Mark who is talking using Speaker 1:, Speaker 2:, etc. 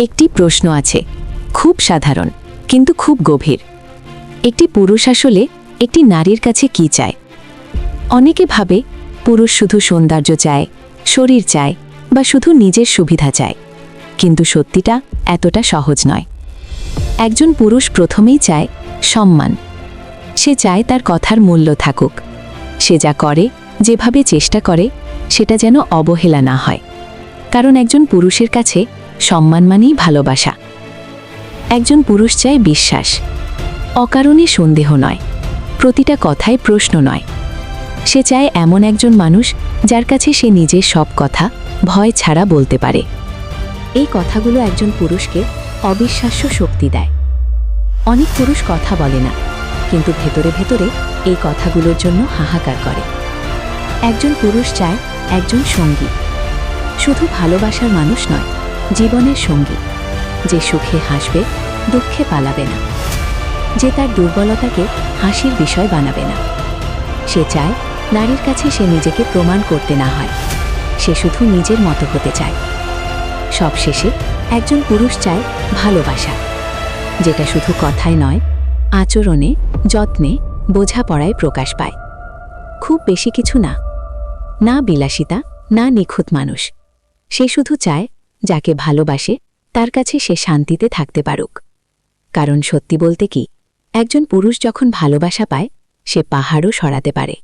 Speaker 1: একটি প্রশ্ন আছে। খুব সাধারণ, কিন্তু খুব গভীর। একটি পুরুষ আসলে একটি নারীর কাছে কি চায়? অনেকে ভাবে, পুরুষ শুধু সৌন্দর্য চায়, শরীর চায়, বা শুধু নিজের সুবিধা চায়। কিন্তু সত্যিটা এতটা সহজ নয়। একজন পুরুষ প্রথমেই চায় সম্মান। সে চায় তার কথার মূল্য থাকুক। সে যা করে, যেভাবে চেষ্টা করে, সেটা যেন অবহেলা না হয়। কারণ একজন পুরুষের কাছে সম্মান মানেই ভালোবাসা। একজন পুরুষ চায় বিশ্বাস। অকারণে সন্দেহ নয়। প্রতিটা কথায় প্রশ্ন নয়। সে চায় এমন একজন মানুষ যার কাছে সে নিজের সব কথা, ভয় ছাড়া বলতে পারে। এই কথাগুলো একজন পুরুষকে অবিশ্বাস্য শক্তি দেয়। অনেক পুরুষ কথা বলে না, কিন্তু ভেতরে ভেতরে এই কথাগুলোর জন্য হাহাকার করে। একজন পুরুষ চায় একজন সঙ্গী। শুধু ভালোবাসার মানুষ নয় জীবনের সঙ্গী। যে সুখে হাসবে, দুঃখে পালাবে না। যে তার দুর্বলতাকে হাসির বিষয় বানাবে না। সে চায় নারীর কাছে সে নিজেকে প্রমাণ করতে না হয়। সে শুধু নিজের মতো হতে চায়। সবশেষে একজন পুরুষ চায় ভালোবাসা। যেটা শুধু কথায় নয়, আচরণে, যত্নে, বোঝাপড়ায় প্রকাশ পায়। খুব বেশি কিছু না। না বিলাসিতা, না নিখুঁত মানুষ। সে শুধু চায় যাকে ভালোবাসে, তার কাছে সে শান্তিতে থাকতে পারুক। কারণ সত্যি বলতে কি, একজন পুরুষ যখন ভালোবাসা পায়, সে পাহাড়ও সরাতে পারে।